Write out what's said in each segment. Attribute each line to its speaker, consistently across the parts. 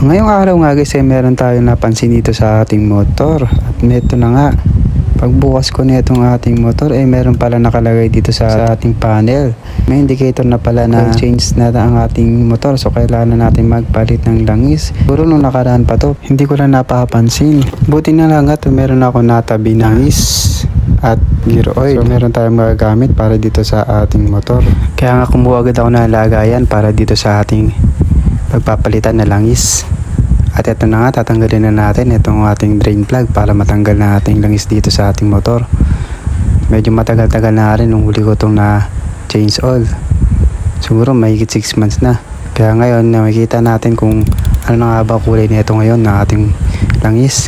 Speaker 1: Ngayong araw nga guys ay meron tayong napansin dito sa ating motor. At neto na nga pagbukas ko nitong ating motor ay meron pala nakalagay dito sa, sa ating panel. May indicator na pala na change na ang ating motor. So kailangan na natin magpalit ng langis. Siguro nung nakaraan pa to hindi ko lang napapansin. Buti na lang at meron ako natabi langis at gear oil. So meron tayong magagamit para dito sa ating motor. Kaya nga kumuha agad ako ng lagayan para dito sa ating pagpapalitan na langis. At ito na nga, tatanggalin na natin itong ating drain plug para matanggal na ating langis dito sa ating motor. Medyo matagal-tagal na rin nung huli ko itong na change oil. Siguro mahigit 6 months na. Kaya ngayon, nakikita natin kung ano na nga ba kulay nito ngayon na ating langis.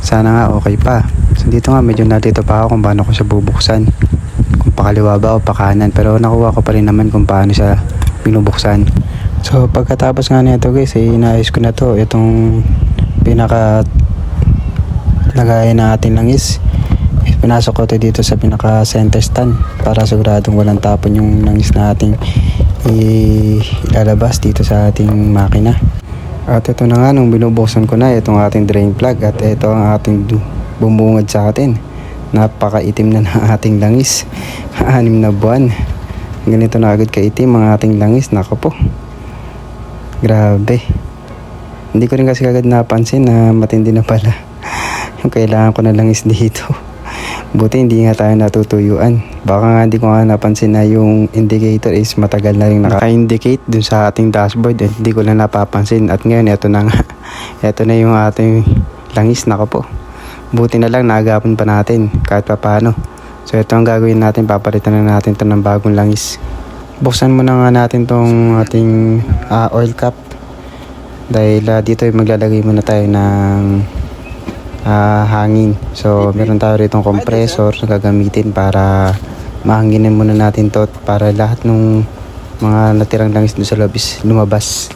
Speaker 1: Sana nga okay pa. So dito nga medyo nalito pa ako kung paano ko siya bubuksan. Kung pakaliwa ba o pakanan. Pero nakuha ko pa rin naman kung paano siya binubuksan. So pagkatapos nga nito guys, eh, inaayos ko na to. Itong pinaka lagayan na ating langis. Eh, Pinasok ko to dito sa pinaka center stand para siguradong walang tapon yung langis na ating ilalabas dito sa ating makina. At ito na nga nung binubuksan ko na itong ating drain plug at ito ang ating bumungad sa atin. Napakaitim na ng ating langis. Anim na buwan. Ganito na agad kaitim ang ating langis. Nako po. Grabe. Hindi ko rin kasi agad napansin na matindi na pala. Yung kailangan ko na langis dito. Buti hindi nga tayo natutuyuan. Baka nga hindi ko nga napansin na yung indicator is matagal na rin naka-indicate dun sa ating dashboard. Eh, hindi ko lang napapansin. At ngayon, eto na nga. Eto na yung ating langis. Nako po. Buti na lang naagapon pa natin kahit pa paano. So ito ang gagawin natin. Papalitan na natin to ng bagong langis. Buksan muna nga natin tong ating ah, oil cap. Dahil ah, dito ay maglalagay muna tayo ng ah, hangin. So, meron tayo rito compressor na gagamitin para mahanginin muna natin to para lahat ng mga natirang langis doon sa loob is lumabas.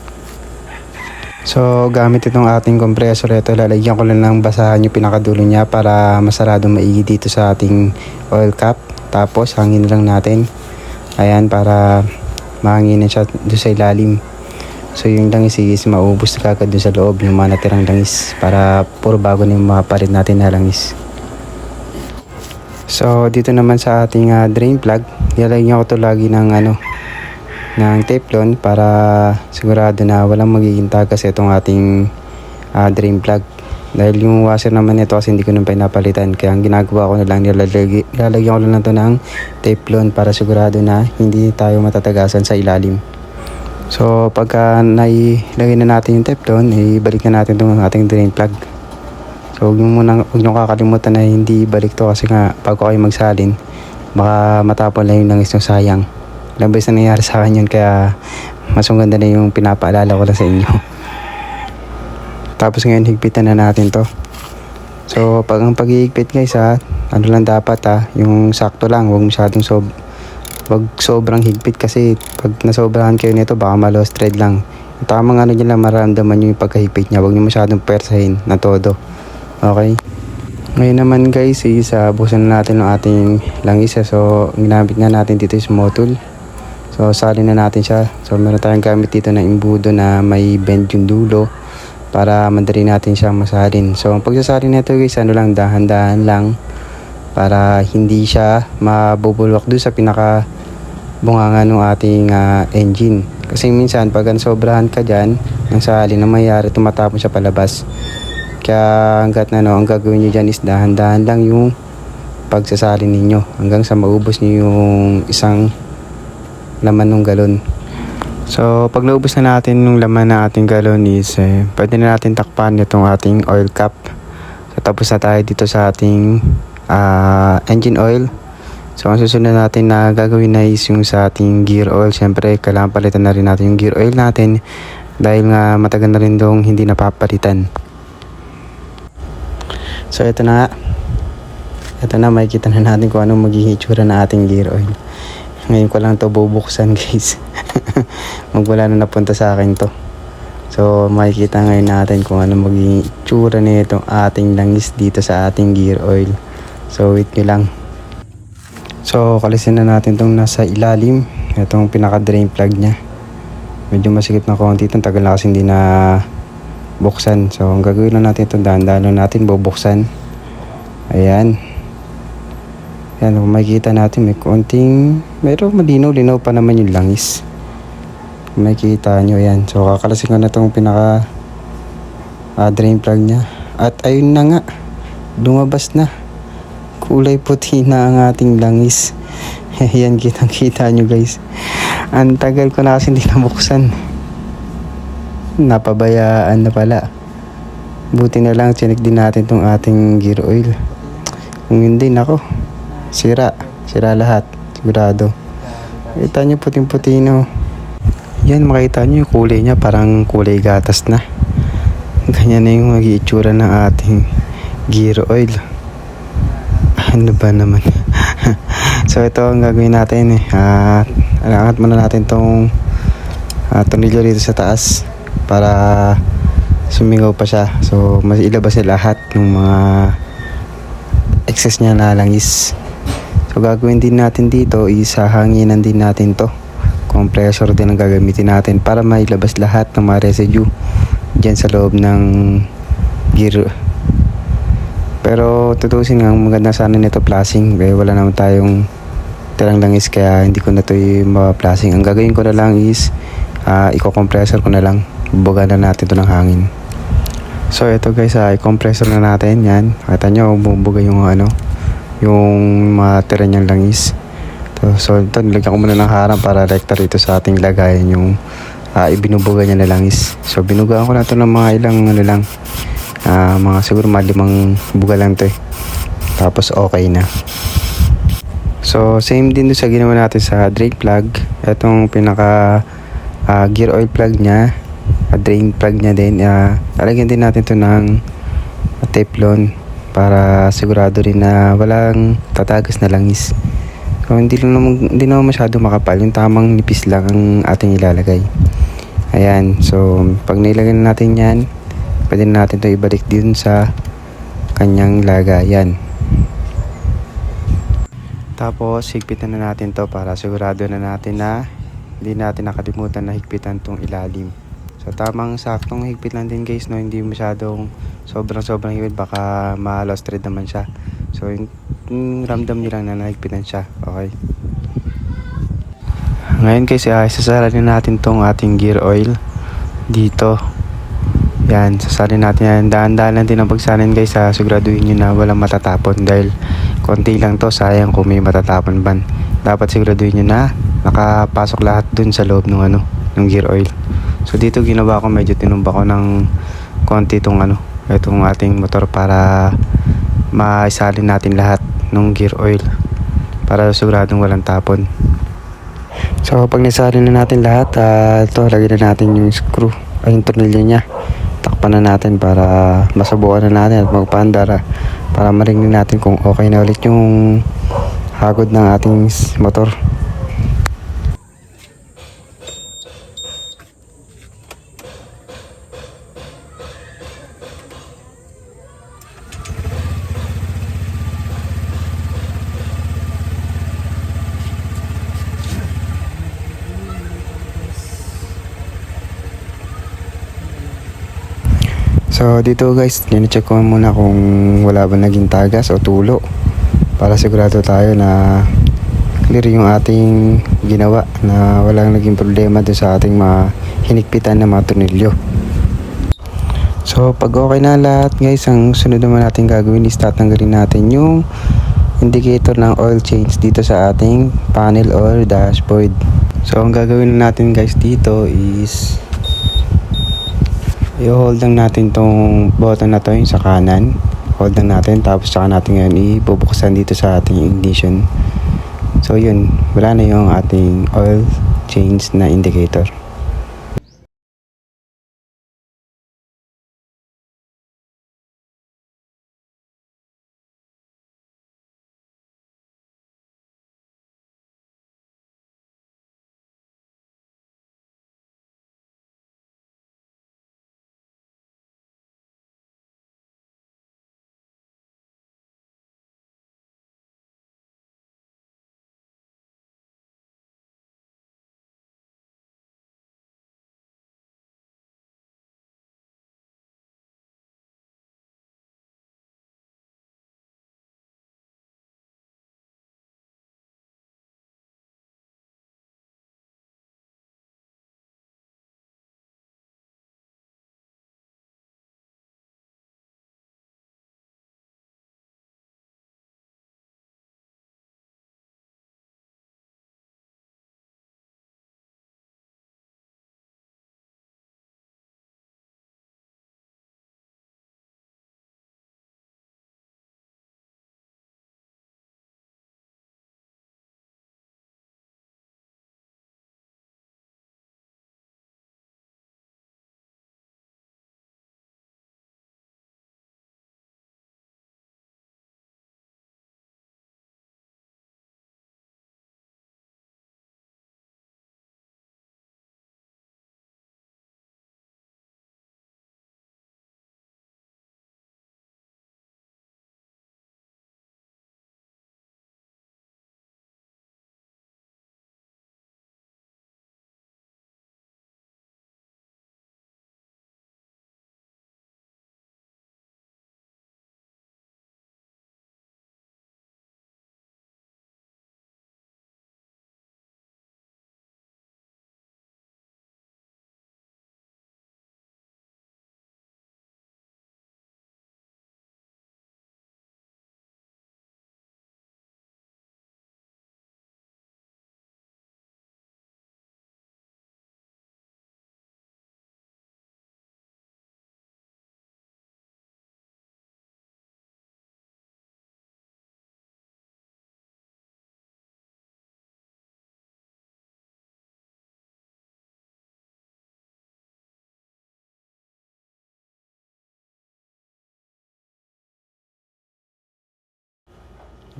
Speaker 1: So, gamit itong ating compressor ito, lalagyan ko lang ng basahan yung pinakadulo niya para masarado maigi dito sa ating oil cap. Tapos, hangin lang natin. Ayan, para mahanginin siya doon sa ilalim. So yung langis is maubos na kagad dun sa loob yung mga natirang langis para puro bago na yung mapalit natin na langis. So dito naman sa ating ah, drain plug, nilalagyan ko to lagi ng ano ng teflon para sigurado na walang magiging tagas itong ating ah, drain plug. Dahil yung washer naman ito kasi hindi ko nang pinapalitan. Kaya ang ginagawa ko na lang, nilalagyan ko lang ito ng teflon para sigurado na hindi tayo matatagasan sa ilalim. So pagka nailagay na natin yung teflon, ibalik na natin itong ating drain plug. So huwag nyo muna, huwag nyo kakalimutan na hindi balik to kasi nga bago kayo magsalin, baka matapon lang yung langis ng sayang. Ilang beses na nangyari sa akin yun kaya mas maganda na yung pinapaalala ko lang sa inyo. Tapos ngayon higpitan na natin to. So pag ang paghihigpit guys ha, ano lang dapat ha, yung sakto lang, huwag masyadong sob wag sobrang higpit kasi pag nasobrahan kayo nito baka malos thread lang. Tamang ano dyan lang maramdaman nyo yung pagkahigpit niya. Huwag nyo masyadong persahin na todo. Okay? Ngayon naman guys, is uh, buksan na natin ng ating langis. So, ginamit nga natin dito is motul. So, salin na natin siya. So, meron tayong gamit dito na imbudo na may bend yung dulo para madali natin siyang masalin. So, ang pagsasalin nito guys, ano lang, dahan-dahan lang para hindi siya mabubulwak doon sa pinaka bunganga ng ating ah, engine. Kasi minsan pag ang sobrahan ka dyan, ng salin na mayari, tumatapon siya palabas. Kaya hanggat na no, ang gagawin nyo dyan is dahan-dahan lang yung pagsasalin ninyo hanggang sa maubos nyo yung isang laman ng galon. So, pag naubos na natin yung laman ng ating galon is, eh, pwede na natin takpan itong ating oil cap. So, tapos na tayo dito sa ating ah, engine oil. So, ang susunod natin na gagawin na is yung sa ating gear oil. Siyempre, kailangan palitan na rin natin yung gear oil natin dahil nga matagal na rin dong hindi napapalitan. So, ito na. Ito na, makikita na natin kung anong magiging itsura na ating gear oil. Ngayon ko lang to bubuksan guys. Magwala na napunta sa akin to. So, makikita ngayon natin kung ano magiging itsura nitong ating langis dito sa ating gear oil. So, wait nyo lang. So, kalisin na natin itong nasa ilalim. Itong pinaka-drain plug niya. Medyo masikip na konti. Itong tagal na kasi hindi na buksan. So, ang gagawin lang natin ito, dahan-dahan natin bubuksan. Ayan. Ayan, kung makikita natin, may konting, meron malinaw-linaw pa naman yung langis. Makikita nyo, ayan. So, kakalasin ko na itong pinaka ah, drain plug niya. At ayun na nga, lumabas na. Kulay puti na ang ating langis. Ayan, kitang-kita nyo guys. Ang tagal ko na kasi hindi nabuksan. Napabayaan na pala. Buti na lang, chinik din natin tong ating gear oil. Kung hindi, nako. Sira. Sira lahat. Sigurado. Kita nyo puting-puti no. Yan, makita nyo yung kulay niya. Parang kulay gatas na. Ganyan na yung magiging itsura ng ating gear oil. Ano ba naman? so ito ang gagawin natin eh. At angat muna natin tong uh, tornilyo dito sa taas para sumingaw pa siya. So mas ilabas na lahat ng mga excess niya na langis. So gagawin din natin dito is hahanginan din natin to. Compressor din ang gagamitin natin para mailabas lahat ng mga residue dyan sa loob ng gear pero tutusin nga, maganda sana nito plasing. Eh, wala naman tayong tirang langis kaya hindi ko na ito ma-plasing. Ang gagawin ko na lang is uh, i-compressor ko na lang. Buga na natin ito ng hangin. So ito guys, uh, i-compressor na natin yan. Kita nyo, bumubuga yung ano, yung mga tira niyang langis. So, so ito, nilagyan ko muna ng harang para rekta rito sa ating lagayan yung uh, ibinubuga niya na langis. So binugaan ko na ito ng mga ilang ano lang, Ah, mga siguro mga limang buga lang to eh. Tapos okay na. So, same din doon sa ginawa natin sa drain plug. Itong pinaka ah, gear oil plug niya. ah, drain plug niya din. Uh, lalagyan din natin to ng teflon para sigurado rin na walang tatagas na langis. So, hindi lang naman, hindi naman masyado makapal. Yung tamang nipis lang ang ating ilalagay. Ayan. So, pag nilagay na natin yan, pwede na natin ito ibalik din sa kanyang lagayan tapos higpitan na natin to para sigurado na natin na hindi natin nakalimutan na higpitan tong ilalim so tamang saktong higpit lang din guys no hindi masyadong sobrang sobrang higpit baka ma-lost thread naman siya so yung, yung ramdam nyo lang na nahigpitan siya okay ngayon guys sasaranin natin tong ating gear oil dito yan, sasalin natin yan. Daan-daan lang din ang pagsalin guys ha. Siguraduhin nyo na walang matatapon dahil konti lang to. Sayang kung may matatapon ban. Dapat siguraduhin nyo na nakapasok lahat dun sa loob ng ano, ng gear oil. So dito ginawa ko medyo tinumba ko ng konti itong ano, itong ating motor para maisalin natin lahat ng gear oil para siguradong walang tapon. So pag nasalin na natin lahat, uh, ito lagyan na natin yung screw ay yung tornilyo niya takpan na natin para masubukan na natin at magpandara para marinig natin kung okay na ulit yung hagod ng ating motor So dito guys, check ko muna kung wala ba naging tagas o tulo para sigurado tayo na clear yung ating ginawa na walang naging problema doon sa ating mga hinigpitan na mga tornilyo. So pag okay na lahat guys, ang sunod naman natin gagawin is tatanggalin natin yung indicator ng oil change dito sa ating panel or dashboard. So ang gagawin natin guys dito is i-hold lang natin tong button na to yung sa kanan. Hold lang natin tapos saka natin ngayon ibubuksan dito sa ating ignition. So yun. Wala na yung ating oil change na indicator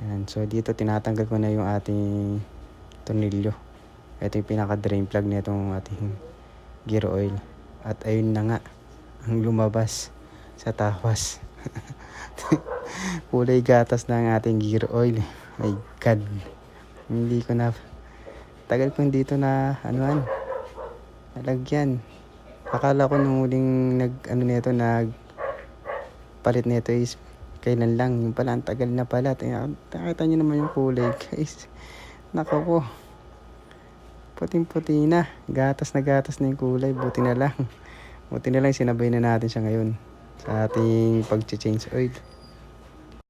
Speaker 1: Yan. So dito tinatanggal ko na yung ating tornilyo. Ito yung pinaka drain plug na itong ating gear oil. At ayun na nga ang lumabas sa tawas. Kulay gatas na ang ating gear oil. My God. Hindi ko na tagal ko dito na anuan nalagyan. Akala ko nung huling nag ano nito nag palit nito is kailan lang. Yung pala ang tagal na pala. Nakita niyo naman yung kulay guys. Nako po. Puting-puti na. Gatas na gatas na yung kulay. Buti na lang. Buti na lang sinabay na natin siya ngayon sa ating pag-change oil.